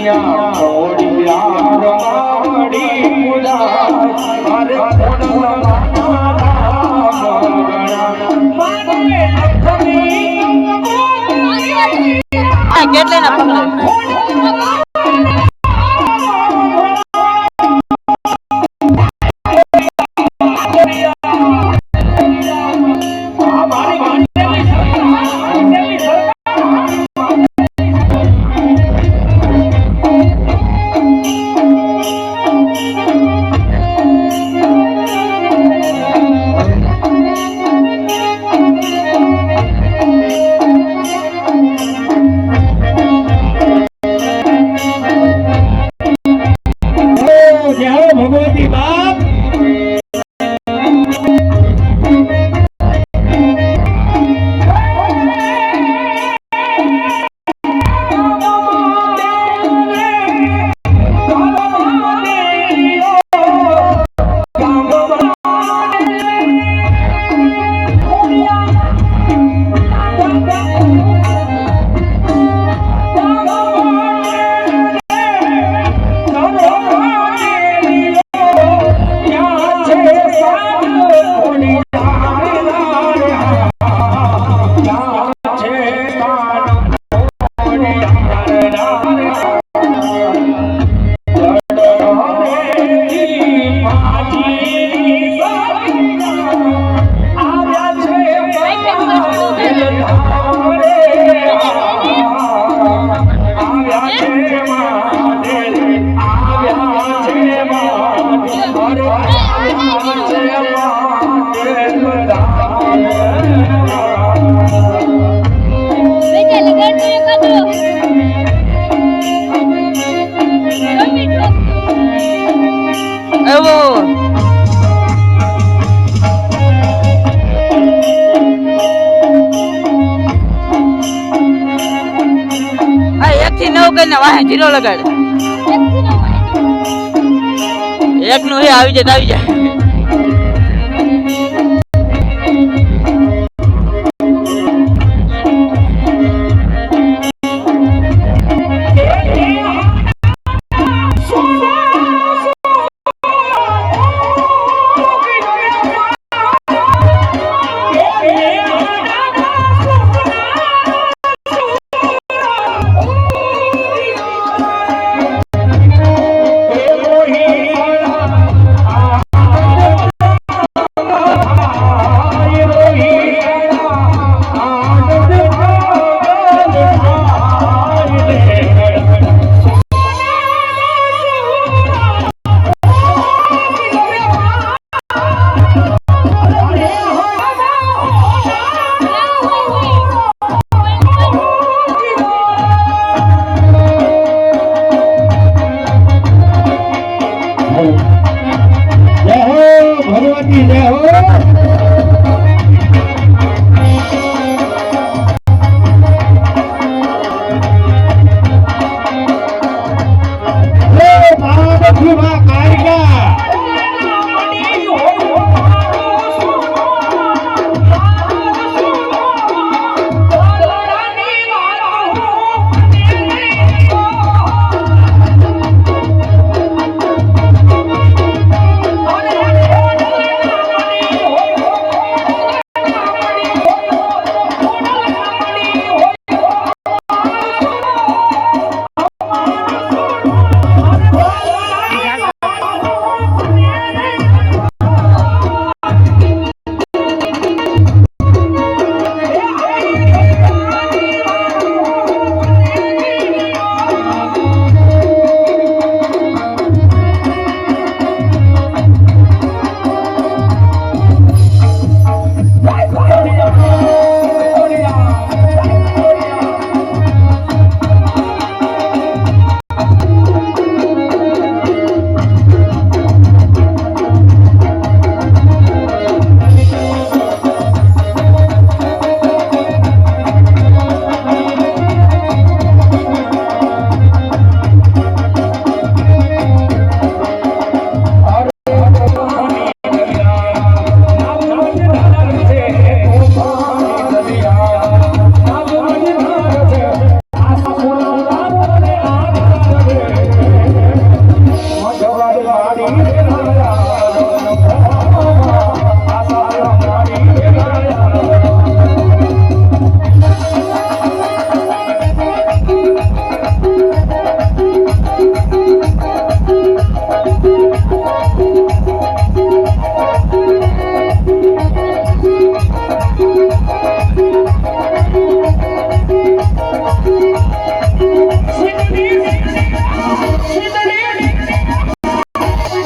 મોડિયા માડી પૂજા અરે આ કેટલે ના પકડે ભગવતી બાપ એક થી નવ કરીને વાહે જીરો લગાડે. એક નું એ આવી જાય તો આવી જાય. જય હો ભગવતી જય હો.